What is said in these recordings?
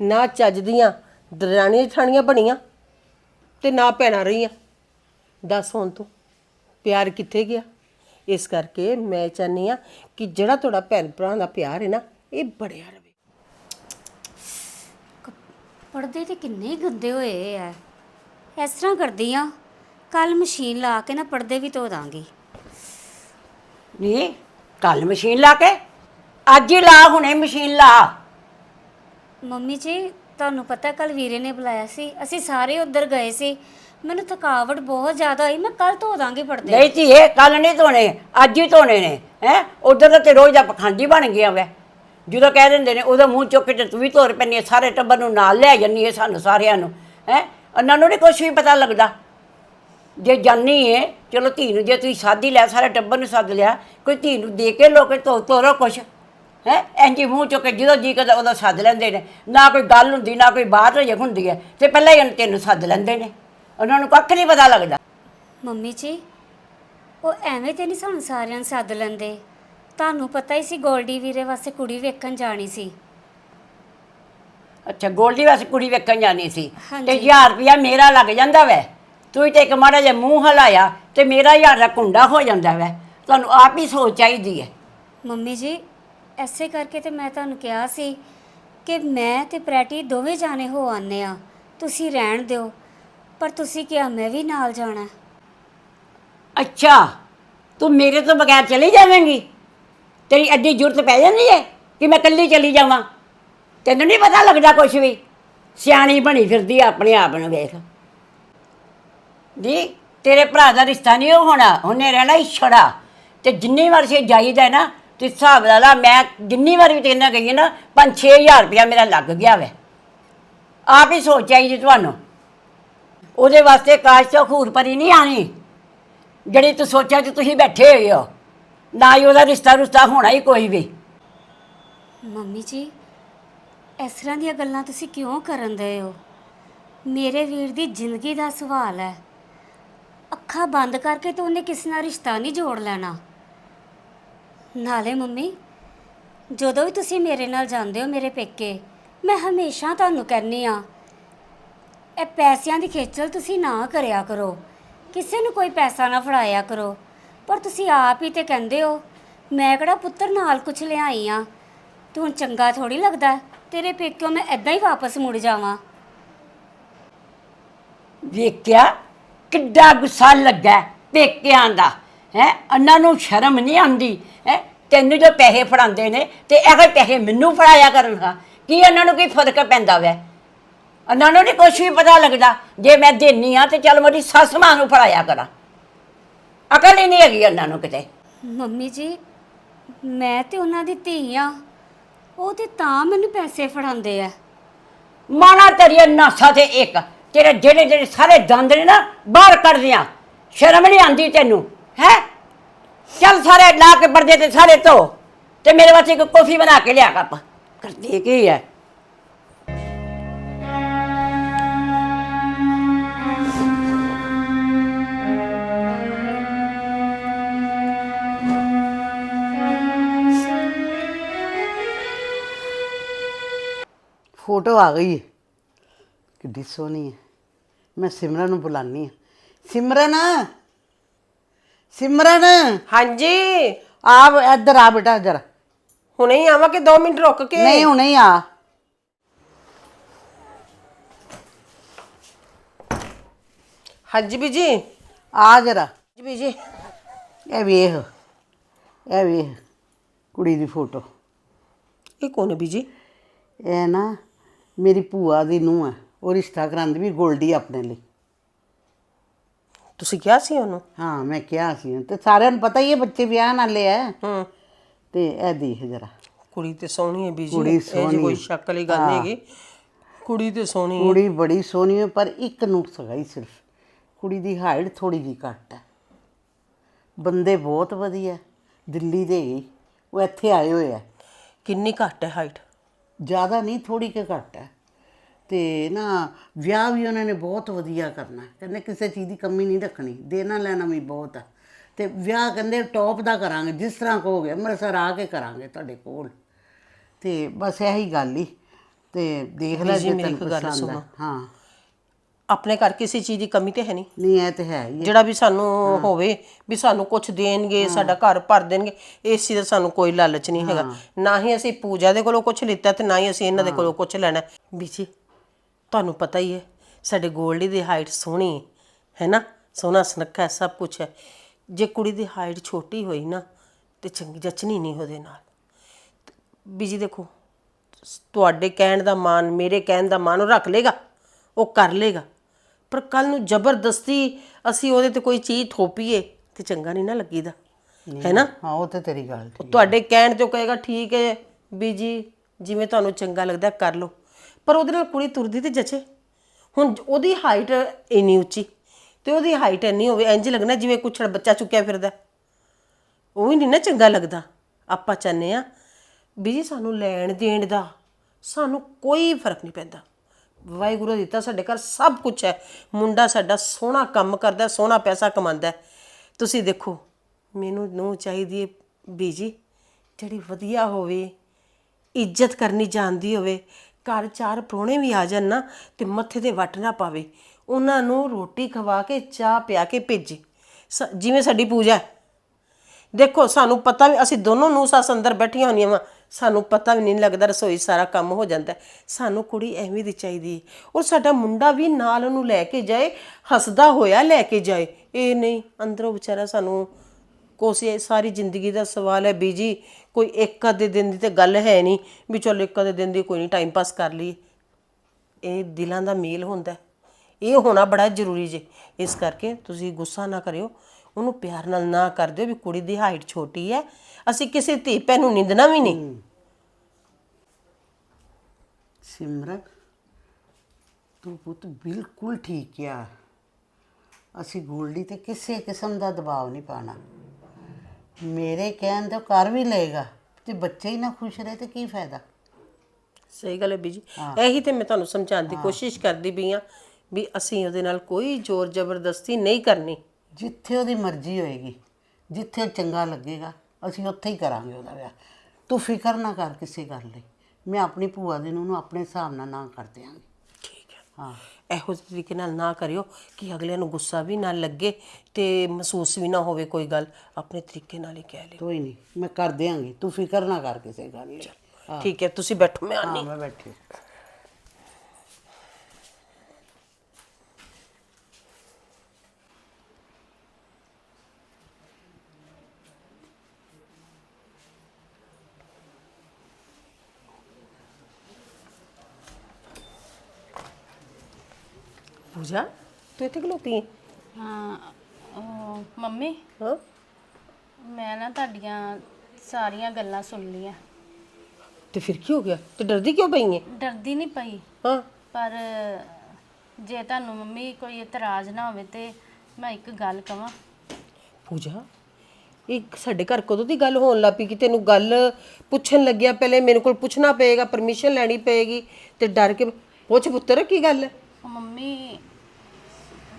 ਨਾ ਚੱਜ ਦੀਆਂ ਦਰਾਣੀਆਂ ਜਠਾਣੀਆਂ ਬਣੀਆਂ ਤੇ ਨਾ ਭੈਣਾਂ ਰਹੀਆਂ। ਦੱਸ ਹੁਣ ਤੂੰ ਪਿਆਰ ਕਿੱਥੇ ਗਿਆ? ਇਸ ਕਰਕੇ ਮੈਂ ਚਾਹਨੀ ਆ ਕਿ ਜਿਹੜਾ ਤੁਹਾਡਾ ਭੈਣ ਭਰਾ ਦਾ ਪਿਆਰ ਹੈ ਨਾ ਇਹ ਬੜਿਆ ਰਵੇ ਪਰਦੇ ਤੇ ਕਿੰਨੇ ਗੰਦੇ ਹੋਏ ਐ। ਇਸ ਤਰ੍ਹਾਂ ਕਰਦੀ ਆ ਕੱਲ ਮਸ਼ੀਨ ਲਾ ਕੇ ਨਾ ਪਰਦੇ ਵੀ ਧੋ ਦਾਂਗੀ। ਨਹੀਂ ਕੱਲ ਮਸ਼ੀਨ ਲਾ ਕੇ? ਅੱਜ ਹੀ ਲਾ ਹੁਣੇ ਮਸ਼ੀਨ ਲਾ। ਮੰਮੀ ਜੀ, ਤੁਹਾਨੂੰ ਪਤਾ ਕੱਲ ਵੀਰੇ ਨੇ ਬੁਲਾਇਆ ਸੀ। ਅਸੀਂ ਸਾਰੇ ਉੱਧਰ ਗਏ ਸੀ। ਮੈਨੂੰ ਥਕਾਵਟ ਬਹੁਤ ਜ਼ਿਆਦਾ ਹੋਈ ਮੈਂ ਕੱਲ ਧੋ ਦਾਂਗੀ ਪਰਦੇ। ਨਹੀਂ ਧੀਏ ਕੱਲ ਨਹੀਂ ਧੋਣੇ, ਅੱਜ ਹੀ ਧੋਣੇ ਨੇ, ਹੈ? ਉਧਰ ਤਾਂ ਤੇ ਰੋਜ਼ ਦਾ ਪਖੰਡੀ ਬਣ ਗਿਆ ਵੈ। ਜਦੋਂ ਕਹਿ ਦਿੰਦੇ ਨੇ, ਉਹਦਾ ਮੂੰਹ ਚੁੱਕ ਕੇ ਤੇ ਤੂੰ ਵੀ ਧੋਰ ਪੈਣੀ ਹੈ ਸਾਰੇ ਟੱਬਰ ਨੂੰ ਨਾਲ ਲੈ ਜੰਨੀ ਹੈ ਸਾਨੂੰ, ਸਾਰਿਆਂ ਨੂੰ, ਹੈ? ਉਹਨਾਂ ਨੂੰ ਨਹੀਂ ਕੁਝ ਵੀ ਪਤਾ ਲੱਗਦਾ। ਜੇ ਜਾਨੀ ਹੈ ਚਲੋ ਧੀ ਨੂੰ, ਜੇ ਤੁਸੀਂ ਸਾਦੀ ਲੈ ਸਾਰੇ ਟੱਬਰ ਨੂੰ ਸੱਦ ਲਿਆ, ਕੋਈ ਧੀ ਨੂੰ ਦੇ ਕੇ ਲੋਕੇ ਧੋ ਤੋਰੋ ਕੁਛ। ਹੈ? ਇੰਜੀ ਮੂੰਹ ਚੁੱਕ ਕੇ ਜਦੋਂ ਜੀ ਕਰਦਾ ਉਹਦਾ ਸੱਦ ਲੈਂਦੇ ਨੇ। ਨਾ ਕੋਈ ਗੱਲ ਹੁੰਦੀ ਨਾ ਕੋਈ ਬਾਤ ਹੋਈ ਹੁੰਦੀ ਹੈ। ਤੇ ਪਹਿਲਾਂ ਹੀ ਉਹਨੂੰ ਤੈਨੂੰ ਸੱਦ ਲੈਂਦੇ ਨੇ। ਉਹਨਾਂ ਨੂੰ ਕੱਖ ਨਹੀਂ ਪਤਾ ਲੱਗਦਾ। ਮੰਮੀ ਜੀ ਉਹ ਐਵੇਂ ਤੇ ਨਹੀਂ ਸਾਨੂੰ ਸਾਰਿਆਂ ਨੂੰ ਸੱਦ ਲੈਂਦੇ। ਤੁਹਾਨੂੰ ਪਤਾ ਹੀ ਸੀ ਗੋਲਡੀ ਵੀਰੇ ਵਾਸਤੇ ਕੁੜੀ ਵੇਖਣ ਜਾਣੀ ਸੀ। ਅੱਛਾ ਗੋਲਡੀ ਵਾਸਤੇ ਕੁੜੀ ਵੇਖਣ ਜਾਣੀ ਸੀ। ਤੇ 1000 ਰੁਪਇਆ ਮੇਰਾ ਲੱਗ ਜਾਂਦਾ ਵੈ। ਤੂੰ ਤੇ ਇੱਕ ਮਾੜਾ ਜਿਹਾ ਮੂੰਹ ਹਲਾਇਆ ਤੇ ਮੇਰਾ 1000 ਦਾ ਕੁੰਡਾ ਹੋ ਜਾਂਦਾ ਵੈ। ਤੁਹਾਨੂੰ ਆਪ ਹੀ ਸੋਚ ਚਾਹੀਦੀ ਹੈ। ਮੰਮੀ ਜੀ ਐਸੇ ਕਰਕੇ ਤੇ ਮੈਂ ਤੁਹਾਨੂੰ ਕਿਹਾ ਸੀ ਕਿ ਮੈਂ ਤੇ ਪ੍ਰੈਟੀ ਦੋਵੇਂ ਜਾਣੇ ਹੋ ਆਨੇ ਆ ਤੁਸੀਂ ਰਹਿਣ ਦਿਓ, ਪਰ ਤੁਸੀਂ ਕਿਹਾ ਮੈਂ ਵੀ ਨਾਲ ਜਾਣਾ। ਅੱਛਾ, ਤੂੰ ਮੇਰੇ ਤੋਂ ਬਗੈਰ ਚਲੀ ਜਾਵੇਂਗੀ? ਤੇਰੀ ਐਡੀ ਜ਼ਰੂਰਤ ਪੈ ਜਾਂਦੀ ਹੈ ਕਿ ਮੈਂ ਇਕੱਲੀ ਚਲੀ ਜਾਵਾਂ? ਤੈਨੂੰ ਨਹੀਂ ਪਤਾ ਲੱਗਦਾ ਕੁਝ ਵੀ? ਸਿਆਣੀ ਬਣੀ ਫਿਰਦੀ ਆ ਆਪਣੇ ਆਪ ਨੂੰ ਵੇਖ। ਦੀ ਤੇਰੇ ਭਰਾ ਦਾ ਰਿਸ਼ਤਾ ਨਹੀਂ ਉਹ ਹੋਣਾ, ਉਹਨੇ ਰਹਿਣਾ ਹੀ ਛੜਾ। ਤੇ ਜਿੰਨੀ ਵਾਰ ਸੇ ਜਾਈਦਾ ਨਾ ਤੇ ਹਿਸਾਬ ਲਾ ਲਾ, ਮੈਂ ਜਿੰਨੀ ਵਾਰ ਵੀ ਤੇਰੇ ਗਈ ਹਾਂ ਨਾ 5-6000 ਰੁਪਇਆ ਮੇਰਾ ਲੱਗ ਗਿਆ ਵੈ। ਆਪ ਹੀ ਸੋਚ ਆਈ ਜੀ ਤੁਹਾਨੂੰ। ਉਹਦੇ ਵਾਸਤੇ ਕਾਸ਼ ਤੋਂ ਖੂਰ ਪਰੀ ਨਹੀਂ ਆਣੀ ਜਿਹੜੀ ਤੂੰ ਸੋਚਿਆ ਕਿ ਤੁਸੀਂ ਬੈਠੇ ਹੋਏ ਹੋ। ਨਾ ਹੀ ਉਹਦਾ ਰਿਸ਼ਤਾ ਰੁਸ਼ਤਾ ਹੋਣਾ ਹੀ ਕੋਈ ਵੀ। ਮੰਮੀ ਜੀ, ਇਸ ਤਰ੍ਹਾਂ ਦੀਆਂ ਗੱਲਾਂ ਤੁਸੀਂ ਕਿਉਂ ਕਰਨ ਦੇ ਹੋ? ਮੇਰੇ ਵੀਰ ਦੀ ਜ਼ਿੰਦਗੀ ਦਾ ਸਵਾਲ ਹੈ। ਅੱਖਾਂ ਬੰਦ ਕਰਕੇ ਤਾਂ ਉਹਨੇ ਕਿਸੇ ਨਾਲ ਰਿਸ਼ਤਾ ਨਹੀਂ ਜੋੜ ਲੈਣਾ। ਨਾਲੇ ਮੰਮੀ, ਜਦੋਂ ਵੀ ਤੁਸੀਂ ਮੇਰੇ ਨਾਲ ਜਾਂਦੇ ਹੋ ਮੇਰੇ ਪੇਕੇ, ਮੈਂ ਹਮੇਸ਼ਾ ਤੁਹਾਨੂੰ ਕਹਿੰਨੀ ਆ ਇਹ ਪੈਸਿਆਂ ਦੀ ਖੇਚਲ ਤੁਸੀਂ ਨਾ ਕਰਿਆ ਕਰੋ। ਕਿਸੇ ਨੂੰ ਕੋਈ ਪੈਸਾ ਨਾ ਫੜਾਇਆ ਕਰੋ। ਪਰ ਤੁਸੀਂ ਆਪ ਹੀ ਤੇ ਕਹਿੰਦੇ ਹੋ, ਮੈਂ ਕਿਹੜਾ ਪੁੱਤਰ ਨਾਲ ਕੁਛ ਲਿਆਈ ਆ? ਤੂੰ ਹੁਣ ਚੰਗਾ ਥੋੜੀ ਲੱਗਦਾ, ਤੇਰੇ ਪੇਕਿਓ ਮੈਂ ਐਦਾਂ ਹੀ ਵਾਪਸ ਮੁੜ ਜਾਵਾਂ। ਵੇਖਿਆ ਕਿੱਡਾ ਗੁੱਸਾ ਲੱਗਾ ਪੇਕਿਆਂ ਦਾ। ਹੈ ਉਹਨਾਂ ਨੂੰ ਸ਼ਰਮ ਨਹੀਂ ਆਉਂਦੀ ਹੈ ਤੈਨੂੰ ਜੋ ਪੈਸੇ ਫੜਾਉਂਦੇ ਨੇ ਤੇ ਇਹੋ ਪੈਸੇ ਮੈਨੂੰ ਫੜਾਇਆ ਕਰਨਗਾ ਕੀ ਉਹਨਾਂ ਨੂੰ ਕੀ ਫ਼ਰਕ ਪੈਂਦਾ ਵੈ? ਉਹਨਾਂ ਨੂੰ ਨਹੀਂ ਕੁਛ ਵੀ ਪਤਾ ਲੱਗਦਾ ਜੇ ਮੈਂ ਦੇਨੀ ਆ ਤੇ ਚੱਲ ਮੇਰੀ ਸੱਸ ਮਾਂ ਨੂੰ ਫੜਾਇਆ ਕਰਾਂ। ਅਕਲ ਹੀ ਨਹੀਂ ਹੈਗੀ ਉਹਨਾਂ ਨੂੰ ਕਿਤੇ। ਮੰਮੀ ਜੀ ਮੈਂ ਤੇ ਉਹਨਾਂ ਦੀ ਧੀ ਆ ਉਹ ਤੇ ਤਾਂ ਮੈਨੂੰ ਪੈਸੇ ਫੜਾਉਂਦੇ ਆ। ਮਾਣਾ ਤੇਰੀਆਂ ਨਾਸਾਂ ਤੇ ਇੱਕ ਤੇਰੇ ਜਿਹੜੇ ਜਿਹੜੇ ਸਾਰੇ ਦੰਦ ਨੇ ਨਾ ਬਾਹਰ ਕੱਢ ਦਿਆਂ। ਸ਼ਰਮ ਨਹੀਂ ਆਂਦੀ ਤੈਨੂੰ। ਚੱਲ ਸਾਰੇ ਲਾ ਕੇ ਪਰਦੇ ਤੇ ਸਾਰੇ ਧੋ ਤੇ ਮੇਰੇ ਵਾਸਤੇ ਇੱਕ ਕੌਫੀ ਬਣਾ ਕੇ ਲਿਆ ਕੱਪ ਕਰਦੀ ਕੀ ਹੈ ਫੋਟੋ ਆ ਗਈ ਹੈ ਕਿੱਡੀ ਸੋਹਣੀ ਹੈ ਮੈਂ ਸਿਮਰਨ ਨੂੰ ਬੁਲਾਨੀ ਆ। ਸਿਮਰਨ! ਸਿਮਰਨ। ਹਾਂਜੀ। ਆ ਇੱਧਰ ਆ ਬੇਟਾ ਜਰਾ ਹੁਣੇ ਹੀ ਆਵਾਂ ਕਿ 2 ਮਿੰਟ ਰੁਕ ਕੇ? ਨਹੀਂ ਹੁਣੇ ਹੀ ਆ। ਹਾਂਜੀ ਬੀਜੀ। ਆ ਜਰਾ। ਜੀ ਬੀਜੀ। ਇਹ ਵੇਖ ਇਹ ਵੇਖ ਕੁੜੀ ਦੀ ਫੋਟੋ। ਇਹ ਕੌਣ ਹੈ ਬੀਜੀ? ਇਹ ਨਾ ਮੇਰੀ ਭੂਆ ਦੀ ਨੂੰਹ ਹੈ। ਉਹ ਰਿਸ਼ਤਾ ਕਰਾਂਦੀ ਵੀ ਗੋਲਡੀ ਆਪਣੇ ਲਈ। ਤੁਸੀਂ ਕਿਹਾ ਸੀ ਉਹਨੂੰ? ਹਾਂ ਮੈਂ ਕਿਹਾ ਸੀ ਤੇ ਸਾਰਿਆਂ ਨੂੰ ਪਤਾ ਹੀ ਹੈ ਬੱਚੇ ਵਿਆਹ ਨਾਲੇ ਹੈ। ਹੂੰ। ਤੇ ਇਹ ਦੇਖ ਜਰਾ। ਕੁੜੀ ਤੇ ਸੋਹਣੀ ਹੈ ਬੀਜੀ। ਕੁੜੀ ਇਹ ਸੋਹਣੀ। ਕੋਈ ਹੈ। ਸ਼ੱਕ ਵਾਲੀ ਗੱਲ ਨਹੀਂ ਹੈਗੀ। ਕੁੜੀ ਤੇ ਸੋਹਣੀ ਹੈ। ਕੁੜੀ ਬੜੀ ਸੋਹਣੀ ਹੈ ਪਰ ਇੱਕ ਨੁਕਸ ਹੈਗਾ ਹੀ ਸਿਰਫ। ਕੁੜੀ ਦੀ ਹਾਈਟ ਥੋੜੀ ਜੀ ਘੱਟ ਹੈ। ਬੰਦੇ ਬਹੁਤ ਵਧੀਆ ਦਿੱਲੀ ਦੇ ਹੀ। ਉਹ ਇੱਥੇ ਆਏ ਹੋਏ ਆ ਕਿੰਨੀ ਘੱਟ ਹੈ ਹਾਈਟ? ਜ਼ਿਆਦਾ ਨਹੀਂ ਥੋੜੀ ਕਿ ਘੱਟ ਹੈ। ਤੇ ਨਾ ਵਿਆਹ ਵੀ ਉਹਨਾਂ ਨੇ ਬਹੁਤ ਵਧੀਆ ਕਰਨਾ। ਕਹਿੰਦੇ ਕਿਸੇ ਚੀਜ਼ ਦੀ ਕਮੀ ਨਹੀਂ ਰੱਖਣੀ ਦੇਣਾ ਲੈਣਾ ਵੀ ਬਹੁਤ ਹੈ ਤੇ ਵਿਆਹ ਕਹਿੰਦੇ ਟੌਪ ਦਾ ਕਰਾਂਗੇ ਜਿਸ ਤਰ੍ਹਾਂ ਕਹੋਗੇ ਅੰਮ੍ਰਿਤਸਰ ਆ ਕੇ ਕਰਾਂਗੇ ਤੁਹਾਡੇ ਕੋਲ। ਤੇ ਬਸ ਇਹੀ ਗੱਲ ਹੀ। ਤੇ ਦੇਖ ਲੈ ਜੇ ਮੇਰੀ ਤੈਨੂੰ ਇੱਕ ਗੱਲ ਪਸੰਦ ਸੁਣੋ। ਹੈ। ਆਪਣੇ ਘਰ ਕਿਸੇ ਚੀਜ਼ ਦੀ ਕਮੀ ਤੇ ਹੈ ਨਹੀਂ। ਨਹੀਂ ਇਹ ਤੇ ਹੈ ਹੀ ਹੈ। ਜਿਹੜਾ ਵੀ ਸਾਨੂੰ ਹੋਵੇ ਵੀ ਸਾਨੂੰ ਕੁਝ ਦੇਣਗੇ ਸਾਡਾ ਘਰ ਭਰ ਦੇਣਗੇ ਇਸ ਚੀਜ਼ ਦਾ ਸਾਨੂੰ ਕੋਈ ਲਾਲਚ ਨਹੀਂ ਹੈਗਾ। ਨਾ ਹੀ ਅਸੀਂ ਪੂਜਾ ਦੇ ਕੋਲੋਂ ਕੁਝ ਲਿੱਤਾ ਤੇ ਨਾ ਹੀ ਅਸੀਂ ਇਹਨਾਂ ਦੇ ਕੋਲੋਂ ਕੁਝ ਲੈਣਾ। ਬੀਜੀ ਤੁਹਾਨੂੰ ਪਤਾ ਹੀ ਹੈ ਸਾਡੇ ਗੋਲਡੀ ਦੀ ਹਾਈਟ ਸੋਹਣੀ ਹੈ ਹੈ ਨਾ? ਸੋਹਣਾ ਸੁਨੱਖਾ ਹੈ, ਸਭ ਕੁਝ ਹੈ। ਜੇ ਕੁੜੀ ਦੀ ਹਾਈਟ ਛੋਟੀ ਹੋਈ ਨਾ ਤੇ ਚੰਗੀ ਜਚਣੀ ਨਹੀਂ ਉਹਦੇ ਨਾਲ। ਬੀਜੀ ਦੇਖੋ ਤੁਹਾਡੇ ਕਹਿਣ ਦਾ ਮਾਨ ਮੇਰੇ ਕਹਿਣ ਦਾ ਮਾਨ ਉਹ ਰੱਖ ਲੇਗਾ ਉਹ ਕਰ ਲੇਗਾ। ਪਰ ਕੱਲ ਨੂੰ ਜ਼ਬਰਦਸਤੀ ਅਸੀਂ ਉਹਦੇ ਤੇ ਕੋਈ ਚੀਜ਼ ਥੋਪੀਏ ਤੇ ਚੰਗਾ ਨਹੀਂ ਨਾ ਲੱਗੀਦਾ ਹੈ ਨਾ? ਹਾਂ ਉਹ ਤੇ ਤੇਰੀ ਗੱਲ ਠੀਕ ਤੁਹਾਡੇ ਕਹਿਣ ਤੇ ਉਹ ਕਹੇਗਾ ਠੀਕ ਹੈ ਬੀਜੀ ਜਿਵੇਂ ਤੁਹਾਨੂੰ ਚੰਗਾ ਲੱਗਦਾ ਕਰ ਲਓ। ਪਰ ਉਹਦੇ ਨਾਲ ਕੁੜੀ ਤੁਰਦੀ ਤੇ ਜਚੇ। ਹੁਣ ਉਹਦੀ ਹਾਈਟ ਇੰਨੀ ਉੱਚੀ ਤੇ ਉਹਦੀ ਹਾਈਟ ਇੰਨੀ ਹੋਵੇ ਇੰਜ ਲੱਗਣਾ ਜਿਵੇਂ ਕੁਛੜ ਬੱਚਾ ਚੁੱਕਿਆ ਫਿਰਦਾ। ਉਹ ਵੀ ਨਹੀਂ ਨਾ ਚੰਗਾ ਲੱਗਦਾ। ਆਪਾਂ ਚਾਹੁੰਦੇ ਆ ਬੀਜੀ ਸਾਨੂੰ ਲੈਣ ਦੇਣ ਦਾ ਸਾਨੂੰ ਕੋਈ ਫ਼ਰਕ ਨਹੀਂ ਪੈਂਦਾ। ਵਾਹਿਗੁਰੂ ਦਿੱਤਾ ਸਾਡੇ ਘਰ ਸਭ ਕੁਝ ਹੈ। ਮੁੰਡਾ ਸਾਡਾ ਸੋਹਣਾ ਕੰਮ ਕਰਦਾ, ਸੋਹਣਾ ਪੈਸਾ ਕਮਾਉਂਦਾ। ਤੁਸੀਂ ਦੇਖੋ, ਮੈਨੂੰ ਨੂੰ ਚਾਹੀਦੀ ਹੈ ਬੀਜੀ ਜਿਹੜੀ ਵਧੀਆ ਹੋਵੇ, ਇੱਜ਼ਤ ਕਰਨੀ ਜਾਣਦੀ ਹੋਵੇ ਘਰ ਚਾਰ ਪ੍ਰਾਹੁਣੇ ਵੀ ਆ ਜਾਣ ਨਾ ਤੇ ਮੱਥੇ ਤੇ ਵੱਟ ਨਾ ਪਾਵੇ। ਉਹਨਾਂ ਨੂੰ ਰੋਟੀ ਖਵਾ ਕੇ, ਚਾਹ ਪਿਆ ਕੇ ਭੇਜੇ। ਸ- ਜਿਵੇਂ ਸਾਡੀ ਪੂਜਾ ਹੈ। ਦੇਖੋ, ਸਾਨੂੰ ਪਤਾ ਵੀ ਅਸੀਂ ਦੋਨੋਂ ਨੂੰ ਸੱਸ ਅੰਦਰ ਬੈਠੀਆਂ ਹੁੰਦੀਆਂ ਵਾ। ਸਾਨੂੰ ਪਤਾ ਵੀ ਨਹੀਂ ਲੱਗਦਾ ਰਸੋਈ 'ਚ ਸਾਰਾ ਕੰਮ ਹੋ ਜਾਂਦਾ ਹੈ। ਸਾਨੂੰ ਕੁੜੀ ਐਵੇਂ ਦੀ ਚਾਹੀਦੀ ਹੈ ਔਰ ਸਾਡਾ ਮੁੰਡਾ ਵੀ ਨਾਲ ਉਹਨੂੰ ਲੈ ਕੇ ਜਾਏ, ਹੱਸਦਾ ਹੋਇਆ ਲੈ ਕੇ ਜਾਏ। ਇਹ ਨਹੀਂ, ਅੰਦਰੋਂ ਵਿਚਾਰਾ ਸਾਨੂੰ ਕੋਸੇ ਸਾਰੀ ਜ਼ਿੰਦਗੀ ਦਾ ਸਵਾਲ ਹੈ ਬੀਜੀ। ਕੋਈ ਇੱਕ ਅੱਧੇ ਦਿਨ ਦੀ ਤੇ ਗੱਲ ਹੈ ਨਹੀਂ ਵੀ ਚਲੋ ਇੱਕ ਅੱਧੇ ਦਿਨ ਦੀ ਕੋਈ ਨਹੀਂ ਟਾਈਮ ਪਾਸ ਕਰ ਲਈਏ। ਇਹ ਦਿਲਾਂ ਦਾ ਮੇਲ ਹੁੰਦਾ ਹੈ। ਇਹ ਹੋਣਾ ਬੜਾ ਜ਼ਰੂਰੀ ਜੇ। ਇਸ ਕਰਕੇ ਤੁਸੀਂ ਗੁੱਸਾ ਨਾ ਕਰਿਓ। ਉਹਨੂੰ ਪਿਆਰ ਨਾਲ ਨਾ ਕਰ ਦਿਓ ਵੀ ਕੁੜੀ ਦੀ ਹਾਈਟ ਛੋਟੀ ਹੈ। ਅਸੀਂ ਕਿਸੇ ਧੀ ਭੈਣ ਨੂੰ ਨਿੰਦਣਾ ਵੀ ਨਹੀਂ। ਸਿਮਰਨ ਤੂੰ ਪੁੱਤ ਬਿਲਕੁਲ ਠੀਕ ਕਿਹਾ ਅਸੀਂ ਗੋਲਡੀ ਤੇ ਕਿਸੇ ਕਿਸਮ ਦਾ ਦਬਾਅ ਨਹੀਂ ਪਾਣਾ ਮੇਰੇ ਕਹਿਣ ਤੇ ਕਰ ਵੀ ਲਏਗਾ ਤੇ ਬੱਚੇ ਹੀ ਨਾ ਖੁਸ਼ ਰਹੇ ਤੇ ਕੀ ਫਾਇਦਾ? ਸਹੀ ਗੱਲ ਹੈ ਬੀਜੀ। ਇਹੀ ਤੇ ਮੈਂ ਤੁਹਾਨੂੰ ਸਮਝਾਉਣ ਦੀ ਕੋਸ਼ਿਸ਼ ਕਰਦੀ ਪਈ ਆ ਵੀ ਅਸੀਂ ਉਹਦੇ ਨਾਲ ਕੋਈ ਜ਼ੋਰ ਜ਼ਬਰਦਸਤੀ ਨਹੀਂ ਕਰਨੀ। ਜਿੱਥੇ ਉਹਦੀ ਮਰਜ਼ੀ ਹੋਏਗੀ ਜਿੱਥੇ ਉਹ ਚੰਗਾ ਲੱਗੇਗਾ ਅਸੀਂ ਉੱਥੇ ਹੀ ਕਰਾਂਗੇ ਉਹਦਾ ਵਿਆਹ। ਤੂੰ ਫਿਕਰ ਨਾ ਕਰ ਕਿਸੇ ਗੱਲ ਲਈ ਮੈਂ ਆਪਣੀ ਭੂਆ ਦੇ ਨੂੰ ਉਹਨੂੰ ਆਪਣੇ ਹਿਸਾਬ ਨਾਲ ਨਾ ਕਰ ਦਿਆਂਗੀ। ਠੀਕ ਹੈ। ਹਾਂ। ਇਹੋ ਜਿਹੇ ਤਰੀਕੇ ਨਾਲ ਨਾ ਕਰਿਓ ਕਿ ਅਗਲਿਆਂ ਨੂੰ ਗੁੱਸਾ ਵੀ ਨਾ ਲੱਗੇ ਤੇ ਮਹਿਸੂਸ ਵੀ ਨਾ ਹੋਵੇ ਕੋਈ ਗੱਲ। ਆਪਣੇ ਤਰੀਕੇ ਨਾਲ ਹੀ ਕਹਿ ਲਿਓ। ਕੋਈ ਨਹੀਂ ਮੈਂ ਕਰ ਦਿਆਂਗੀ। ਤੂੰ ਫਿਕਰ ਨਾ ਕਰ ਕਿਸੇ ਗੱਲ ਲਈ ਠੀਕ ਹੈ ਤੁਸੀਂ ਬੈਠੋ ਮੈਂ ਆਨੀ ਹਾਂ ਮੈਂ ਬੈਠੀ ਪੂਜਾ? ਤੂੰ ਇੱਥੇ ਖਲੋਤੀ ਹੈ ਹਾਂ ਉਹ ਮੰਮੀ? ਹਾਂ? ਮੈਂ ਨਾ ਤੁਹਾਡੀਆਂ ਸਾਰੀਆਂ ਗੱਲਾਂ ਸੁਣ ਲਈਆਂ। ਤੇ ਫਿਰ ਕੀ ਹੋ ਗਿਆ? ਤੇ ਡਰਦੀ ਕਿਉਂ ਪਈ ਹੈ ਡਰਦੀ ਨਹੀਂ ਪਈ। ਹਾਂ। ਪਰ ਜੇ ਤੁਹਾਨੂੰ ਮੰਮੀ ਕੋਈ ਇਤਰਾਜ਼ ਨਾ ਹੋਵੇ ਤੇ ਮੈਂ ਇੱਕ ਗੱਲ ਕਵਾਂ। ਪੂਜਾ ਇਹ ਸਾਡੇ ਘਰ ਕਦੋਂ ਦੀ ਗੱਲ ਹੋਣ ਲੱਪੀ ਕਿ ਤੈਨੂੰ ਗੱਲ ਪੁੱਛਣ ਲੱਗਿਆ? ਪਹਿਲੇ ਮੇਰੇ ਕੋਲ ਪੁੱਛਣਾ ਪਏਗਾ ਪਰਮਿਸ਼ਨ ਲੈਣੀ ਪਏਗੀ ਤੇ ਡਰ ਕੇ ਪੁੱਛ ਪੁੱਤਰ ਕੀ ਗੱਲ ਹੈ? ਉਹ ਮੰਮੀ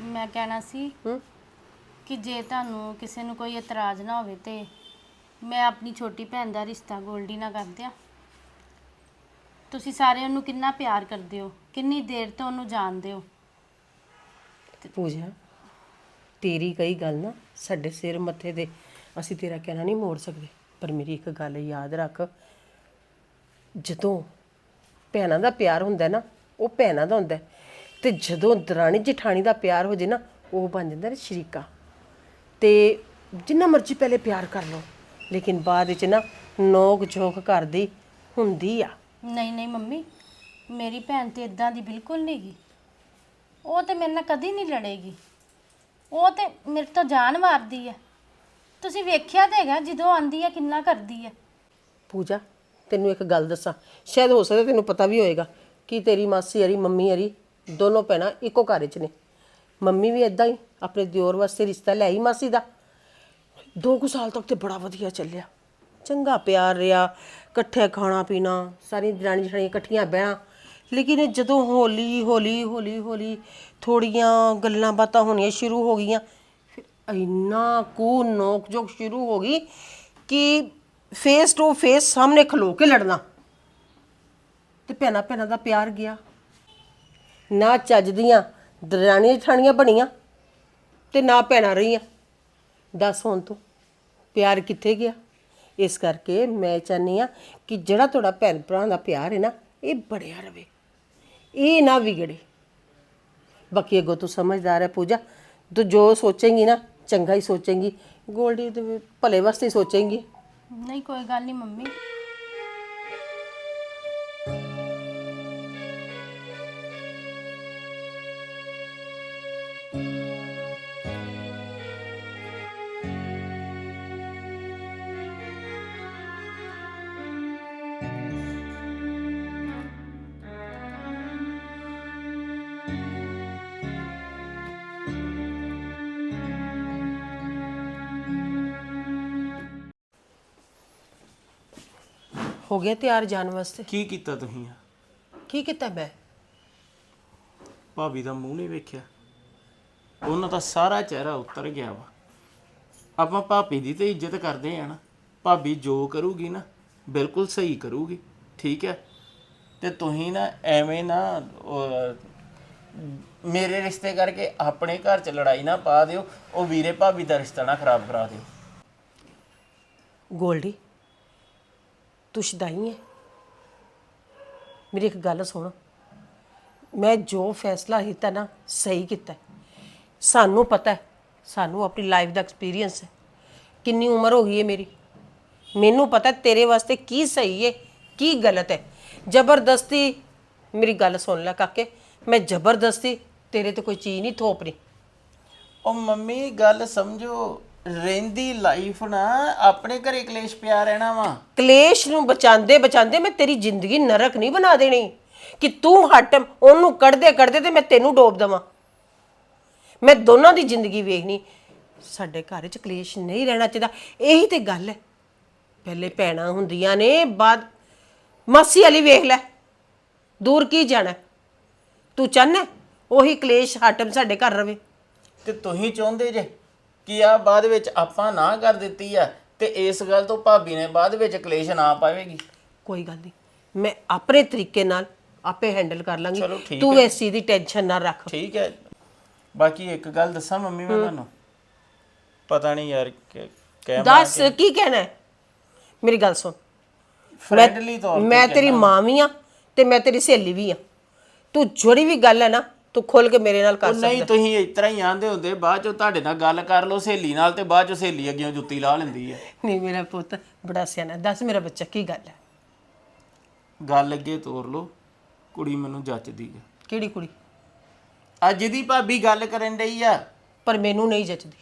ਮੈਂ ਕਹਿਣਾ ਸੀ ਹੂੰ। ਕਿ ਜੇ ਤੁਹਾਨੂੰ ਕਿਸੇ ਨੂੰ ਕੋਈ ਇਤਰਾਜ਼ ਨਾ ਹੋਵੇ ਤੇ ਮੈਂ ਆਪਣੀ ਛੋਟੀ ਭੈਣ ਦਾ ਰਿਸ਼ਤਾ ਗੋਲਡੀ ਨਾਲ ਕਰ ਦਿਆਂ। ਤੁਸੀਂ ਸਾਰੇ ਉਹਨੂੰ ਕਿੰਨਾ ਪਿਆਰ ਕਰਦੇ ਹੋ ਕਿੰਨੀ ਦੇਰ ਤੋਂ ਉਹਨੂੰ ਜਾਣਦੇ ਹੋ? ਪੂਜਾ ਤੇਰੀ ਕਈ ਗੱਲ ਨਾ ਸਾਡੇ ਸਿਰ ਮੱਥੇ ਦੇ ਅਸੀਂ ਤੇਰਾ ਕਹਿਣਾ ਨਹੀਂ ਮੋੜ ਸਕਦੇ ਪਰ ਮੇਰੀ ਇੱਕ ਗੱਲ ਯਾਦ ਰੱਖ। ਜਦੋਂ ਭੈਣਾਂ ਦਾ ਪਿਆਰ ਹੁੰਦਾ ਨਾ ਉਹ ਭੈਣਾਂ ਦਾ ਹੁੰਦਾ। ਹੈ। ਤੇ ਜਦੋਂ ਦਰਾਣੀ ਜਠਾਣੀ ਦਾ ਪਿਆਰ ਹੋ ਜੇ ਨਾ ਉਹ ਬਣ ਜਾਂਦਾ ਨਾ ਸ਼ਰੀਕਾ। ਤੇ ਜਿੰਨਾ ਮਰਜ਼ੀ ਪਹਿਲੇ ਪਿਆਰ ਕਰ ਲਓ ਲੇਕਿਨ ਬਾਅਦ ਵਿੱਚ ਨਾ ਨੋਕ ਝੋਕ ਕਰਦੀ ਹੁੰਦੀ ਆ। ਨਹੀਂ ਨਹੀਂ ਮੰਮੀ ਮੇਰੀ ਭੈਣ ਤੇ ਇਦਾਂ ਦੀ ਬਿਲਕੁਲ ਨਹੀਂ ਗੀ। ਉਹ ਤੇ ਮੇਰੇ ਨਾਲ ਕਦੀ ਨਹੀਂ ਲੜੇਗੀ। ਉਹ ਤੇ ਮੇਰੇ ਤੋਂ ਜਾਨ ਮਾਰਦੀ ਹੈ ਤੁਸੀਂ ਵੇਖਿਆ ਤਾਂ ਹੈਗਾ ਜਦੋਂ ਆਂਦੀ ਹੈ ਕਿੰਨਾ ਕਰਦੀ ਹੈ ਪੂਜਾ ਤੈਨੂੰ ਇੱਕ ਗੱਲ ਦੱਸਾਂ। ਸ਼ਾਇਦ ਹੋ ਸਕਦਾ ਤੈਨੂੰ ਪਤਾ ਵੀ ਹੋਏਗਾ ਕਿ ਤੇਰੀ ਮਾਸੀ ਅਰੀ ਮੰਮੀ ਅਰੀ ਦੋਨੋਂ ਭੈਣਾਂ ਇੱਕੋ ਘਰ 'ਚ ਨੇ। ਮੰਮੀ ਵੀ ਇਦਾਂ ਹੀ, ਆਪਣੇ ਦਿਓਰ ਵਾਸਤੇ ਰਿਸ਼ਤਾ ਲੈ ਆਈ ਮਾਸੀ ਦਾ। ਦੋ ਕੁ ਸਾਲ ਤੱਕ ਤੇ ਬੜਾ ਵਧੀਆ ਚੱਲਿਆ। ਚੰਗਾ ਪਿਆਰ ਰਿਹਾ ਇਕੱਠੇ ਖਾਣਾ ਪੀਣਾ ਸਾਰੀ ਦਰਾਣੀ ਜਠਾਣੀ ਇਕੱਠੀਆਂ ਬਹਿਣਾ। ਲੇਕਿਨ ਜਦੋਂ ਹੌਲੀ ਹੌਲੀ ਹੌਲੀ ਹੌਲੀ ਥੋੜੀਆਂ ਗੱਲਾਂ ਬਾਤਾਂ ਹੋਣੀਆਂ ਸ਼ੁਰੂ ਹੋ ਗਈਆਂ, ਫਿਰ ਇੰਨਾ ਕੁ ਨੋਕ ਝੋਕ ਸ਼ੁਰੂ ਹੋ ਗਈ ਕਿ ਫੇਸ ਟੂ ਫੇਸ ਸਾਹਮਣੇ ਖਲੋ ਕੇ ਲੜਨਾ। ਤੇ ਭੈਣਾਂ ਭੈਣਾਂ ਦਾ ਪਿਆਰ ਗਿਆ। ਨਾ ਚੱਜ ਦੀਆਂ ਦਰਾਣੀਆਂ ਜਠਾਣੀਆਂ ਬਣੀਆਂ ਤੇ ਨਾ ਭੈਣਾਂ ਰਹੀਆਂ। ਦੱਸ ਹੁਣ ਤੂੰ, ਪਿਆਰ ਕਿੱਥੇ ਗਿਆ? ਇਸ ਕਰਕੇ ਮੈਂ ਚਾਹੁੰਦੀ ਆ ਕਿ ਜਿਹੜਾ ਤੁਹਾਡਾ ਭੈਣ ਭਰਾ ਦਾ ਪਿਆਰ ਹੈ ਨਾ, ਇਹ ਬੜਿਆ ਰਵੇ। ਇਹ ਨਾ ਵਿਗੜੇ। ਬਾਕੀ ਅੱਗੋਂ ਤੂੰ ਸਮਝਦਾਰ ਹੈ ਪੂਜਾ। ਤੂੰ ਜੋ ਸੋਚੇਂਗੀ ਨਾ, ਚੰਗਾ ਹੀ ਸੋਚੇਂਗੀ। ਗੋਲਡੀ ਦੇ ਭਲੇ ਵਾਸਤੇ ਹੀ ਸੋਚੇਂਗੀ। ਨਹੀਂ, ਕੋਈ ਗੱਲ ਨਹੀਂ ਮੰਮੀ। ਹੋ ਗਿਆ ਤਿਆਰ ਜਾਣ ਵਾਸਤੇ? ਕੀ ਕੀਤਾ ਤੁਸੀਂ ਕੀ ਕੀਤਾ ਮੈਂ? ਭਾਬੀ ਦਾ ਮੂੰਹ ਨਹੀਂ ਵੇਖਿਆ। ਉਹਨਾਂ ਦਾ ਸਾਰਾ ਚਿਹਰਾ ਉਤਰ ਗਿਆ ਵਾ। ਆਪਾਂ ਭਾਬੀ ਦੀ ਤੇ ਇੱਜ਼ਤ ਕਰਦੇ ਆ ਨਾ। ਭਾਬੀ ਜੋ ਕਰੂਗੀ ਨਾ ਬਿਲਕੁਲ ਸਹੀ ਕਰੂਗੀ। ਠੀਕ ਹੈ? ਤੇ ਤੁਸੀਂ ਨਾ ਐਵੇਂ ਨਾ ਮੇਰੇ ਰਿਸ਼ਤੇ ਕਰਕੇ ਆਪਣੇ ਘਰ 'ਚ ਲੜਾਈ ਨਾ ਪਾ ਦਿਓ। ਉਹ ਵੀਰੇ ਭਾਬੀ ਦਾ ਰਿਸ਼ਤਾ ਨਾ ਖਰਾਬ ਕਰਾ ਦਿਓ। ਗੋਲਡੀ ਤੂੰ ਸ਼ਦਾਈ ਹੈ ਮੇਰੀ ਇੱਕ ਗੱਲ ਸੁਣ। ਮੈਂ ਜੋ ਫੈਸਲਾ ਕੀਤਾ ਨਾ, ਸਹੀ ਕੀਤਾ। ਹੈ। ਸਾਨੂੰ ਪਤਾ ਹੈ, ਸਾਨੂੰ ਆਪਣੀ ਲਾਈਫ ਦਾ ਐਕਸਪੀਰੀਅੰਸ ਹੈ। ਕਿੰਨੀ ਉਮਰ ਹੋ ਗਈ ਹੈ ਮੇਰੀ? ਮੈਨੂੰ ਪਤਾ ਹੈ ਤੇਰੇ ਵਾਸਤੇ ਕੀ ਸਹੀ ਹੈ ਕੀ ਗਲਤ ਹੈ। ਜ਼ਬਰਦਸਤੀ, ਮੇਰੀ ਗੱਲ ਸੁਣ ਲੈ ਕਾਕੇ, ਮੈਂ ਜ਼ਬਰਦਸਤੀ ਤੇਰੇ ਤੇ ਕੋਈ ਚੀਜ਼ ਨਹੀਂ ਥੋਪਣੀ। ਉਹ ਮੰਮੀ, ਗੱਲ ਸਮਝੋ। ਰਹਿੰਦੀ ਲਾਈਫ ਨਾ ਆਪਣੇ ਘਰੇ ਕਲੇਸ਼ ਪਿਆ ਰਹਿਣਾ ਵਾ। ਕਲੇਸ਼ ਨੂੰ ਬਚਾਉਂਦੇ ਬਚਾਉਂਦੇ ਮੈਂ ਤੇਰੀ ਜ਼ਿੰਦਗੀ ਨਰਕ ਨਹੀਂ ਬਣਾ ਦੇਣੀ। ਕਿ ਤੂੰ ਹਟ ਉਹਨੂੰ ਕੱਢਦੇ ਕੱਢਦੇ ਤੇ ਮੈਂ ਤੈਨੂੰ ਡੋਬ ਦੇਵਾਂ। ਮੈਂ ਦੋਨਾਂ ਦੀ ਜ਼ਿੰਦਗੀ ਵੇਖਣੀ। ਸਾਡੇ ਘਰ 'ਚ ਕਲੇਸ਼ ਨਹੀਂ ਰਹਿਣਾ ਚਾਹੀਦਾ। ਇਹੀ ਤੇ ਗੱਲ ਹੈ। ਪਹਿਲੇ ਭੈਣਾਂ ਹੁੰਦੀਆਂ ਨੇ ਬਾਅਦ ਮਾਸੀ ਵਾਲੀ ਵੇਖ ਲੈ। ਦੂਰ ਕੀ ਜਾਣਾ? ਤੂੰ ਚਾਹਨਾ ਉਹੀ ਕਲੇਸ਼ ਹਟਮ ਸਾਡੇ ਘਰ ਰਵੇ? ਤੇ ਤੁਸੀਂ ਚਾਹੁੰਦੇ ਜੇ। ਕਿ ਆ? ਬਾਅਦ ਵਿੱਚ ਆਪਾਂ ਨਾ ਕਰ ਦਿੱਤੀ ਆ ਤੇ ਇਸ ਗੱਲ ਤੋਂ ਭਾਬੀ ਨੇ ਬਾਅਦ ਵਿੱਚ ਕਲੇਸ਼ ਨਾ ਪਾਵੇਗੀ। ਕੋਈ ਗੱਲ ਨਹੀਂ। ਮੈਂ ਆਪਣੇ ਤਰੀਕੇ ਨਾਲ ਆਪੇ ਹੈਂਡਲ ਕਰ ਲਾਂਗੀ। ਠੀਕ ਤੂੰ ਇਸ ਚੀਜ਼ ਦੀ ਟੈਨਸ਼ਨ ਨਾ ਰੱਖ। ਠੀਕ ਹੈ। ਬਾਕੀ ਇੱਕ ਗੱਲ ਦੱਸਾਂ ਮੰਮੀ ਮੈਂ ਤੁਹਾਨੂੰ? ਪਤਾ ਨਹੀਂ ਯਾਰ ਕਿ ਕਹਿ ਦੱਸ ਕੀ। ਕਹਿਣਾ ਹੈ? ਮੇਰੀ ਗੱਲ ਸੁਣ। ਫ੍ਰੈਂਡਲੀ ਤੌਰ ਮੈਂ ਤੇਰੀ ਮਾਂ ਵੀ ਆ ਤੇ ਮੈਂ ਤੇਰੀ ਸਹੇਲੀ ਵੀ ਆ। ਤੂੰ ਜਿਹੜੀ ਵੀ ਗੱਲ ਹੈ ਨਾ ਤੂੰ ਖੁੱਲ ਕੇ ਮੇਰੇ ਨਾਲ ਕਰ ਉਹ ਸਕਦਾ। ਨਹੀਂ ਤੁਸੀਂ ਇਸ ਤਰ੍ਹਾਂ ਹੀ ਆਂਦੇ ਹੁੰਦੇ ਬਾਅਦ ਚੋਂ ਤੁਹਾਡੇ ਨਾਲ ਗੱਲ ਕਰ ਲਓ ਸਹੇਲੀ ਨਾਲ ਤੇ ਬਾਅਦ ਚੋਂ ਸਹੇਲੀ ਅੱਗੇ ਜੁੱਤੀ ਲਾ ਲੈਂਦੀ ਹੈ ਨਹੀਂ ਮੇਰਾ ਪੁੱਤ ਬੜਾ ਸਿਆਣਾ। ਦੱਸ ਮੇਰਾ ਬੱਚਾ ਕੀ ਗੱਲ ਹੈ ਗੱਲ ਅੱਗੇ ਤੋਰ ਲਓ ਕੁੜੀ ਮੈਨੂੰ ਜੱਚਦੀ ਹੈ ਕਿਹੜੀ ਕੁੜੀ? ਅੱਜ ਦੀ ਭਾਬੀ ਗੱਲ ਕਰਨ ਡਈ ਆ। ਪਰ ਮੈਨੂੰ ਨਹੀਂ ਜੱਚਦੀ।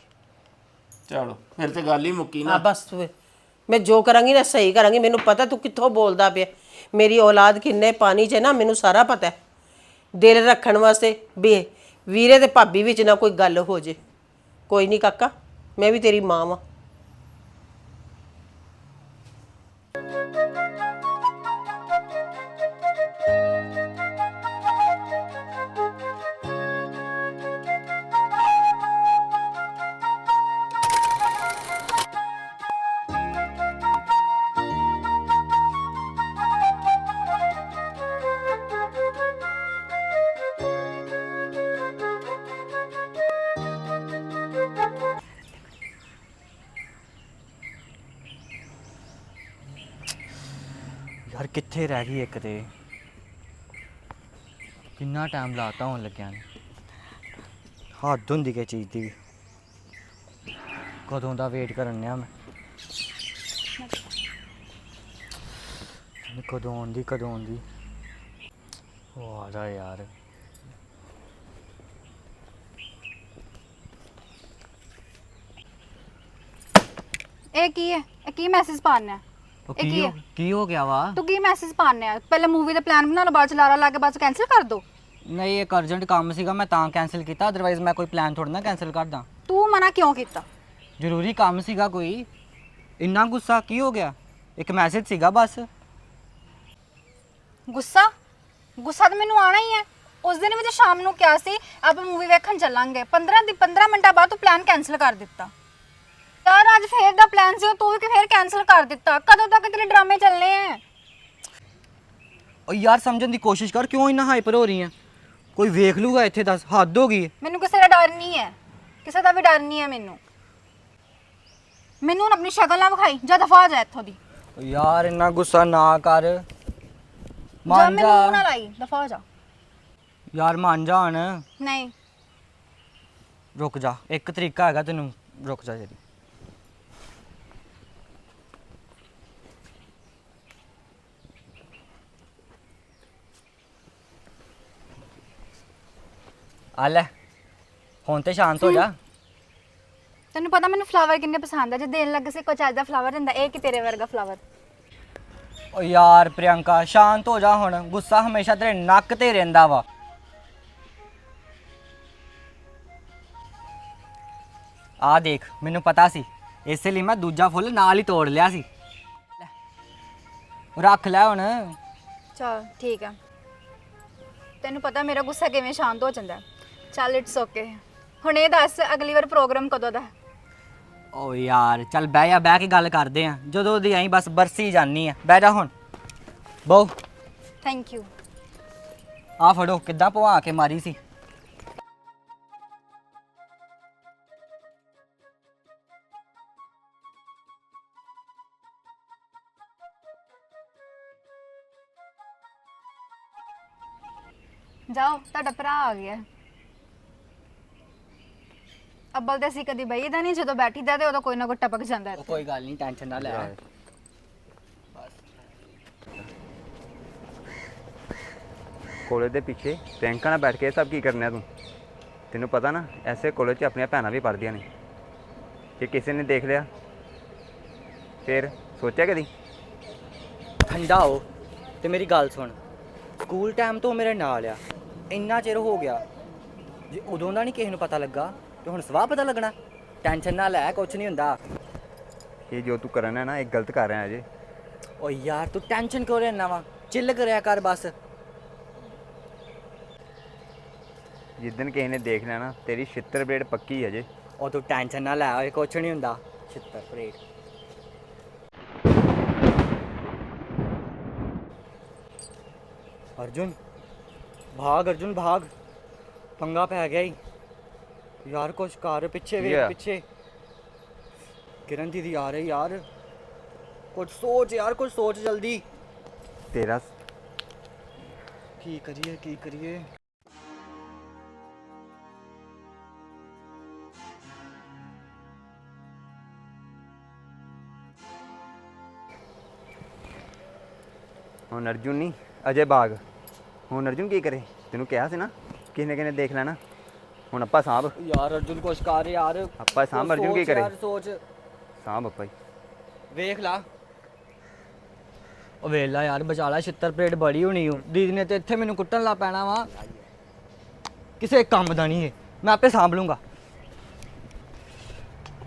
ਚਲੋ ਫਿਰ ਤੇ ਗੱਲ ਹੀ ਮੁੱਕੀ ਆ ਨਾ ਬਸ ਤੂੰ ਮੈਂ ਜੋ ਕਰਾਂਗੀ ਨਾ ਸਹੀ ਕਰਾਂਗੀ। ਮੈਨੂੰ ਪਤਾ ਤੂੰ ਕਿੱਥੋਂ ਬੋਲਦਾ ਪਿਆ। ਮੇਰੀ ਔਲਾਦ ਕਿੰਨੇ ਪਾਣੀ 'ਚ ਹੈ ਨਾ ਮੈਨੂੰ ਸਾਰਾ ਪਤਾ ਹੈ। ਦਿਲ ਰੱਖਣ ਵਾਸਤੇ ਵੀ ਵੀਰੇ ਤੇ ਭਾਬੀ ਵਿੱਚ ਨਾ ਕੋਈ ਗੱਲ ਹੋ ਜੇ। ਕੋਈ ਨਹੀਂ ਕਾਕਾ, ਮੈਂ ਵੀ ਤੇਰੀ ਮਾਂ ਵਾਂ। ਯਾਰ ਕਿੱਥੇ ਰਹਿ ਗਈ ਇੱਕ ਤੇ? ਕਿੰਨਾ ਟਾਈਮ ਲਾਤਾ ਹੋਣ ਲੱਗਿਆ ਨੇ। ਹੱਦ ਹੁੰਦੀ ਕਿ ਚੀਜ਼ ਦੀ ਕਦੋਂ ਦਾ ਵੇਟ ਕਰਨ ਡਿਆ ਮੈਂ? ਕਦੋਂ ਆਉਂਦੀ ਕਦੋਂ ਆਉਂਦੀ? ਉਹ ਆ ਜਾ ਯਾਰ। ਇਹ ਕੀ ਹੈ? ਇਹ ਕੀ ਮੈਸੇਜ ਪਾਣਾ ਹੈ ਉਹ ਇਹ ਕੀ ਕੀ ਹੋ ਹੈ? ਕੀ ਹੋ ਗਿਆ ਵਾ? ਤੂੰ ਕੀ ਮੈਸੇਜ ਪਾਣਾ ਹੈ ਪਹਿਲੇ ਮੂਵੀ ਦਾ ਪਲਾਨ ਬਣਾ ਲਓ ਬਾਅਦ ਚ ਲਾਰਾ ਲਾ ਕੇ ਬਾਅਦ ਚ ਕੈਨਸਲ ਕਰ ਦੋ। ਨਹੀਂ ਇੱਕ ਅਰਜੈਂਟ ਕੰਮ ਸੀਗਾ ਮੈਂ ਤਾਂ ਕੈਨਸਲ ਕੀਤਾ ਅਦਰਵਾਈਜ਼ ਮੈਂ ਕੋਈ ਪਲਾਨ ਥੋੜਾ ਨਾ ਕੈਨਸਲ ਕਰਦਾ। ਤੂੰ ਮਨਾ ਕਿਉਂ ਕੀਤਾ? ਜ਼ਰੂਰੀ ਕੰਮ ਸੀਗਾ ਕੋਈ। ਇੰਨਾ ਗੁੱਸਾ ਕੀ ਹੋ ਗਿਆ? ਇੱਕ ਮੈਸੇਜ ਸੀਗਾ ਬਸ। ਗੁੱਸਾ? ਗੁੱਸਾ ਤਾਂ ਮੈਨੂੰ ਆਣਾ ਹੀ ਹੈ। ਉਸ ਦਿਨ ਵੀ ਤਾਂ ਸ਼ਾਮ ਨੂੰ ਕਿਹਾ ਸੀ ਆਪਾਂ ਮੂਵੀ ਵੇਖਣ ਚੱਲਾਂਗੇ। 15 ਦੀ 15 ਮਿੰਟਾਂ ਬਾਅਦ ਤੂੰ ਪਲਾਨ ਕੈਨਸਲ ਕਰ ਦਿੱਤਾ। ਯਾਰ ਅੱਜ ਫੇਰ ਦਾ ਪਲਾਨ ਸੀ ਉਹ ਤੂੰ ਵੀ ਫੇਰ ਕੈਨਸਲ ਕਰ ਦਿੱਤਾ। ਕਦੋਂ ਤੱਕ ਤੇਰੇ ਡਰਾਮੇ ਚੱਲਨੇ ਆ? ਓ ਯਾਰ ਸਮਝਣ ਦੀ ਕੋਸ਼ਿਸ਼ ਕਰ ਕਿਉਂ ਇੰਨਾ ਹਾਈਪਰ ਹੋ ਰਹੀ ਆ? ਕੋਈ ਵੇਖ ਲੂਗਾ ਇੱਥੇ ਦੱਸ ਹੱਦ ਹੋ ਗਈ ਹੈ। ਮੈਨੂੰ ਕਿਸੇ ਦਾ ਡਰ ਨਹੀਂ ਹੈ। ਕਿਸੇ ਦਾ ਵੀ ਡਰ ਨਹੀਂ ਹੈ ਮੈਨੂੰ। ਮੈਨੂੰ ਹੁਣ ਆਪਣੀ ਸ਼ਕਲ ਨਾ ਵਿਖਾਈ ਜਾ ਦਫਾ ਜਾ ਇੱਥੋਂ ਦੀ। ਓ ਯਾਰ ਇੰਨਾ ਗੁੱਸਾ ਨਾ ਕਰ। ਜਾ ਮੰਨ ਮੈਨੂੰ ਮੂੰਹ ਨਾ ਜਾ ਲਾਈ ਦਫਾ ਜਾ। ਯਾਰ ਮੰਨ ਜਾ ਹੁਣ। ਨਹੀਂ। ਰੁਕ ਜਾ ਇੱਕ ਤਰੀਕਾ ਹੈਗਾ ਤੈਨੂੰ ਰੁਕ ਜਾ ਜਰੀ ਆ ਲੈ ਹੁਣ ਤੇ ਸ਼ਾਂਤ ਹੋ ਜਾ। ਤੈਨੂੰ ਪਤਾ ਮੈਨੂੰ ਫਲਾਵਰ ਕਿੰਨੇ ਪਸੰਦ ਆ ਜੇ ਦੇਣ ਲੱਗੇ ਸੀ ਕੋਈ ਚੱਜ ਦਾ ਫਲਾਵਰ ਦਿੰਦਾ ਇਹ ਕਿ ਤੇਰੇ ਵਰਗਾ ਫਲਾਵਰ ਓ ਯਾਰ ਪ੍ਰਿਯੰਕਾ ਸ਼ਾਂਤ ਹੋ ਜਾ ਹੁਣ ਗੁੱਸਾ ਹਮੇਸ਼ਾ ਤੇਰੇ ਨੱਕ ਤੇ ਰਹਿੰਦਾ ਵਾ। ਆ ਦੇਖ ਮੈਨੂੰ ਪਤਾ ਸੀ ਇਸੇ ਲਈ ਮੈਂ ਦੂਜਾ ਫੁੱਲ ਨਾਲ ਹੀ ਤੋੜ ਲਿਆ ਸੀ। ਲੈ, ਰੱਖ ਲੈ ਹੁਣ। ਚਲ ਠੀਕ ਆ। ਤੈਨੂੰ ਪਤਾ ਮੇਰਾ ਗੁੱਸਾ ਕਿਵੇਂ ਸ਼ਾਂਤ ਹੋ ਜਾਂਦਾ। ਚੱਲ ਇਟਸ ਓਕੇ ਹੁਣ ਇਹ ਦੱਸ ਅਗਲੀ ਵਾਰ ਪ੍ਰੋਗਰਾਮ ਕਦੋਂ ਦਾ? ਹੈ? ਓ ਯਾਰ ਚੱਲ ਬਹਿ ਜਾ ਬਹਿ ਕੇ ਗੱਲ ਕਰਦੇ ਆ। ਜਦੋਂ ਦੀ ਆਈ ਬਸ ਬਰਸੀ ਜਾਨੀ ਆ। ਬਹਿ ਜਾ ਹੁਣ। ਬਹੁ। ਥੈਂਕ ਯੂ ਆ ਫੜੋ ਕਿੱਦਾਂ ਪਵਾ ਕੇ ਮਾਰੀ ਸੀ? ਜਾਓ ਤੁਹਾਡਾ ਭਰਾ ਆ ਗਿਆ। ਅੱਬਲ ਤੇ ਅਸੀਂ ਕਦੀ ਬਈਦਾ ਨਹੀਂ ਜਦੋਂ ਬੈਠੀਦਾ ਤੇ ਉਦੋਂ ਕੋਈ ਨਾ ਕੋਈ ਟਪਕ ਜਾਂਦਾ ਉਹ ਇੱਥੇ। ਕੋਈ ਗੱਲ ਨਹੀਂ ਟੈਨਸ਼ਨ ਨਾ ਲੈ। ਕਾਲਜ ਦੇ ਪਿੱਛੇ ਬੈਂਕਾਂ ਨਾਲ ਬੈਠ ਕੇ ਇਹ ਸਭ ਕੀ ਕਰਨਾ ਤੂੰ? ਤੈਨੂੰ ਪਤਾ ਨਾ ਐਸੇ ਕਾਲਜ 'ਚ ਆਪਣੀਆਂ ਭੈਣਾਂ ਵੀ ਪੜ੍ਹਦੀਆਂ ਨੇ। ਜੇ ਕਿਸੇ ਨੇ ਦੇਖ ਲਿਆ ਫਿਰ ਸੋਚਿਆ ਕਦੀ? ਠੰਡਾ ਹੋ। ਤੇ ਮੇਰੀ ਗੱਲ ਸੁਣ। ਸਕੂਲ ਟਾਈਮ ਤੋਂ ਮੇਰੇ ਨਾਲ ਆ। ਇੰਨਾ ਚਿਰ ਹੋ ਗਿਆ। ਜੇ ਉਦੋਂ ਦਾ ਨਹੀਂ ਕਿਸੇ ਨੂੰ ਪਤਾ ਲੱਗਾ ਤੇ ਹੁਣ ਸਵਾਹ ਪਤਾ ਲੱਗਣਾ। ਟੈਨਸ਼ਨ ਨਾ ਲੈ ਕੁਝ ਨਹੀਂ ਹੁੰਦਾ। ਇਹ ਜੋ ਤੂੰ ਕਰਨਾ ਨਾ ਇਹ ਗਲਤ ਕਰ ਰਿਹਾ ਅਜੇ। ਓ ਯਾਰ ਤੂੰ ਟੈਨਸ਼ਨ ਕਿਉਂ ਲੈਣਾ ਵਾ? ਚਿੱਲ ਕਰਿਆ ਕਰ ਬਸ। ਜਿੱਦਨ ਕਿਸੇ ਨੇ ਦੇਖ ਨਾ ਤੇਰੀ ਛਿੱਤਰ ਬਲੇਡ ਪੱਕੀ ਹੈ ਅਜੇ। ਉਹ ਤੂੰ ਟੈਨਸ਼ਨ ਨਾ ਲੈ ਓਏ ਕੁਝ ਨਹੀਂ ਹੁੰਦਾ। ਛਿੱਤਰ ਪਰੇਡ ਅਰਜੁਨ ਭਾਗ ਅਰਜੁਨ ਭਾਗ। ਪੰਗਾ ਪੈ ਗਿਆ ਈ। ਯਾਰ ਕੁਛ ਕਰ ਪਿੱਛੇ ਵੇਖ ਹੋਇਆ? ਪਿੱਛੇ। ਕਿਰਨ ਦੀਦੀ ਆ ਰਹੀ ਯਾਰ। ਕੁਝ ਸੋਚ ਯਾਰ ਕੁਝ ਸੋਚ ਜਲਦੀ। ਤੇਰਾ ਕੀ ਕਰੀਏ ਕੀ ਕਰੀਏ? ਹੁਣ ਅਰਜੁਨ ਨਹੀਂ ਅਜੇ ਬਾਗ। ਹੁਣ ਅਰਜੁਨ ਕੀ ਕਰੇ? ਤੈਨੂੰ ਕਿਹਾ ਸੀ ਨਾ? ਕਿਸੇ ਨੇ ਦੇਖ ਲੈਣਾ? ਹੁਣ ਆਪਾਂ ਸਾਂਭ। ਯਾਰ ਅਰਜੁਨ ਕੁਛ ਕਰ ਯਾਰ। ਆਪਾਂ ਸਾਂਭ ਅਰਜੁਨ ਕੀ ਸੋਚ ਕਰੇ? ਯਾਰ ਸੋਚ। ਸਾਂਭ ਆਪਾਂ ਹੀ। ਵੇਖ ਲਾ। ਉਹ ਵੇਖ ਲਾ ਯਾਰ ਬਚਾਲਾ ਛਿੱਤਰ ਪਲੇਟ ਬੜੀ ਹੋਣੀ ਓ ਦੀਦੀ ਨੇ ਤੇ ਇੱਥੇ ਮੈਨੂੰ ਕੁੱਟਣ ਲਾ ਪੈਣਾ ਵਾ। ਕਿਸੇ ਕੰਮ ਦਾ ਨਹੀਂ ਇਹ। ਮੈਂ ਆਪੇ ਸਾਂਭ ਲੂੰਗਾ।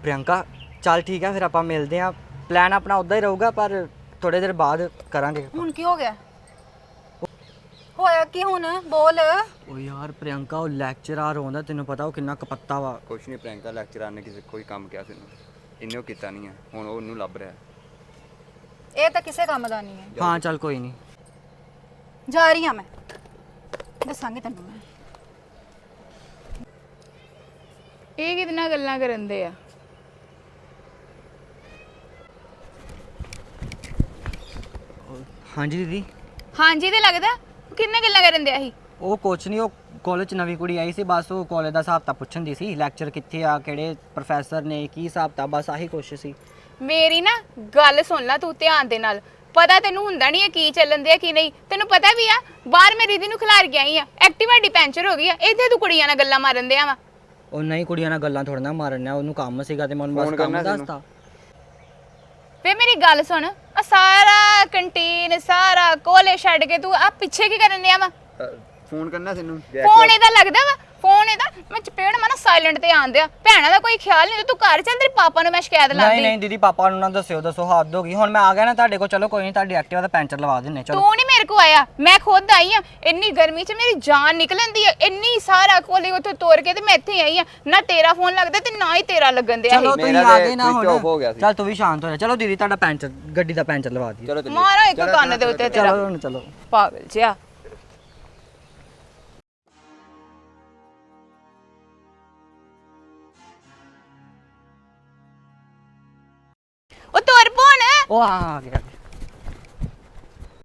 ਪ੍ਰਿਯੰਕਾ ਚੱਲ ਠੀਕ ਹੈ ਫਿਰ ਆਪਾਂ ਮਿਲਦੇ ਆਂ। ਪਲਾਨ ਆਪਣਾ ਉਦਾਂ ਹੀ ਰਹੂਗਾ ਪਰ ਥੋੜੇ ਦੇਰ ਬਾਅਦ ਕਰਾਂਗੇ। ਹੁਣ ਕੀ ਹੋ ਗਿਆ? ਹੋਇਆ ਕੀ ਹੁਣ? ਬੋਲ। ਓ ਯਾਰ ਪ੍ਰਿਯੰਕਾ ਉਹ ਲੈਕਚਰਰ ਆਉਂਦਾ ਤੈਨੂੰ ਪਤਾ ਉਹ ਕਿੰਨਾ ਕਪੱਤਾ ਵਾ। ਕੁਛ ਨਹੀਂ ਪ੍ਰਿੰਕਾ ਲੈਕਚਰਰ ਨੇ ਕਿਸੇ ਕੋਈ ਕੰਮ ਕਿਹਾ ਸੀ ਇਹਨੂੰ ਇਹਨੇ ਉਹ ਕੀਤਾ ਨਹੀਂ ਹੈ ਹੁਣ ਉਹ ਉਹਨੂੰ ਲੱਭ ਰਿਹਾ। ਇਹ ਤਾਂ ਕਿਸੇ ਕੰਮ ਦਾ ਨਹੀਂ ਹੈ। ਹਾਂ ਚੱਲ ਕੋਈ ਨਹੀਂ ਜਾ ਰਹੀ ਹਾਂ ਮੈਂ। ਦੱਸਾਂਗੀ ਤੈਨੂੰ ਮੈਂ। ਇਹ ਕਿਹਦੇ ਨਾਲ ਗੱਲਾਂ ਕਰਨ ਦੇ ਆ? ਹਾਂਜੀ ਦੀਦੀ। ਹਾਂਜੀ ਤੇ ਲੱਗਦਾ? ਕਿੰਨੇ ਗੱਲਾਂ ਕਰਨ ਦੇ ਸੀ? ਉਹ ਕੁਛ ਨਹੀਂ ਉਹ ਕਾਲਜ ਚ ਨਵੀਂ ਕੁੜੀ ਆਈ ਸੀ ਬਸ ਉਹ ਕਾਲਜ ਦਾ ਹਿਸਾਬ ਤਾਂ ਪੁੱਛਣ ਦੀ ਸੀ ਲੈਕਚਰ ਕਿੱਥੇ ਆ ਕਿਹੜੇ ਪ੍ਰੋਫੈਸਰ ਨੇ ਕੀ ਹਿਸਾਬ ਤਾਂ ਬਸ ਆਹੀ ਕੁਛ ਸੀ। ਮੇਰੀ ਨਾ ਗੱਲ ਸੁਣ ਲੈ ਤੂੰ ਧਿਆਨ ਦੇ ਨਾਲ। ਪਤਾ ਤੈਨੂੰ ਹੁੰਦਾ ਨਹੀਂ ਹੈ ਕੀ ਚੱਲਣ ਦੇ ਆ ਕੀ ਨਹੀਂ। ਤੈਨੂੰ ਪਤਾ ਵੀ ਆ ਬਾਹਰ ਮੈਂ ਦੀਦੀ ਨੂੰ ਖਿਲਾਰ ਕੇ ਆਈ ਆ। ਐਕਟਿਵਾ ਦੀ ਪੈਂਚਰ ਹੋ ਗਈ ਆ ਇੱਥੇ ਤੂੰ ਕੁੜੀਆਂ ਨਾਲ ਗੱਲਾਂ ਮਾਰਨ ਦੇ ਆ ਵਾ। ਉਹ ਨਹੀਂ ਕੁੜੀਆਂ ਨਾਲ ਗੱਲਾਂ ਥੋੜਾ ਨਾ ਮਾਰਨਾ ਉਹਨੂੰ ਕੰਮ ਸੀਗਾ ਤੇ ਮੈਂ ਉਹਨੂੰ ਬਸ ਕੰਮ। ਦੱਸਤਾ। ਵੇ ਮੇਰੀ ਗੱਲ ਸੁਣ ਆ ਸਾਰਾ ਕੰਟੀਨ, ਸਾਰਾ ਕੋਲੇ ਛੱਡ ਕੇ ਤੂੰ ਆ ਪਿੱਛੇ ਕੀ ਕਰਨ ਡਿਆ ਵਾ? ਫੋਨ ਕਰਨਾ ਤੈਨੂੰ? ਫੋਨ ਇਹਦਾ ਲੱਗਦਾ ਵਾ ਫੋਨ ਇਹਦਾ ਮੈਂ ਚਪੇੜ ਮਾਨਾ ਸਾਇਲੈਂਟ ਤੇ ਆਂਦਿਆ ਭੈਣਾਂ ਦਾ ਕੋਈ ਖਿਆਲ ਨਹੀਂ ਤੂੰ ਘਰ ਚੱਲ ਤੇਰੇ ਪਾਪਾ ਨੂੰ ਮੈਂ ਸ਼ਿਕਾਇਤ ਨਹੀਂ ਲਾਉਂਦੀ ਨਹੀਂ ਦੀਦੀ ਪਾਪਾ ਨੂੰ ਨਾ ਦੱਸਿਓ ਦੱਸੋ ਹੱਦ ਹੋ ਗਈ। ਹੁਣ ਮੈਂ ਆ ਗਿਆ ਨਾ ਤੁਹਾਡੇ ਕੋਲ ਚਲੋ ਕੋਈ ਨਹੀਂ ਤੁਹਾਡੀ ਐਕਟਿਵਾ ਦਾ ਪੈਂਚਰ ਲਵਾ ਦਿੰਨੇ ਚਲੋ। ਤੂੰ ਨਹੀਂ ਮੇਰੇ ਕੋ ਆਇਆ ਮੈਂ ਖੁਦ ਆਈ ਆ ਇੰਨੀ ਗਰਮੀ 'ਚ ਮੇਰੀ ਜਾਨ ਨਿਕਲਣਦੀ ਆ ਇੰਨੀ ਸਾਰਾ ਕੋਲੇ ਉੱਥੇ ਤੋੜ ਕੇ ਤੇ ਮੈਂ ਇੱਥੇ ਆਈ ਆ। ਨਾ ਤੇਰਾ ਫੋਨ ਲੱਗਦਾ ਤੇ ਨਾ ਹੀ ਤੇਰਾ ਲੱਗਣ ਦਿਆ ਚਲੋ ਤੁਸੀਂ ਆ ਤੇ ਗਏ ਨਾ ਹੁਣ। ਚਲ ਤੂੰ ਵੀ ਸ਼ਾਂਤ ਹੋ ਜਾ। ਚਲੋ ਦੀਦੀ ਤੁਹਾਡਾ ਪੈਂਚਰ ਗੱਡੀ ਦਾ ਪੈਂਚਰ ਲਵਾ ਦਈਏ ਚਲੋ ਚੱਲੀਏ। ਮਾਰਾ ਇੱਕ ਕੰਨ ਦੇ ਉੱਤੇ ਤੇਰਾ। ਚਲੋ ਹੁਣ ਚਲੋ। ਪਾਗਲ ਜਿਆ ਉਹ ਤੁਰ ਪੋਣ ਉਹ ਆ ਆ ਗਿਆ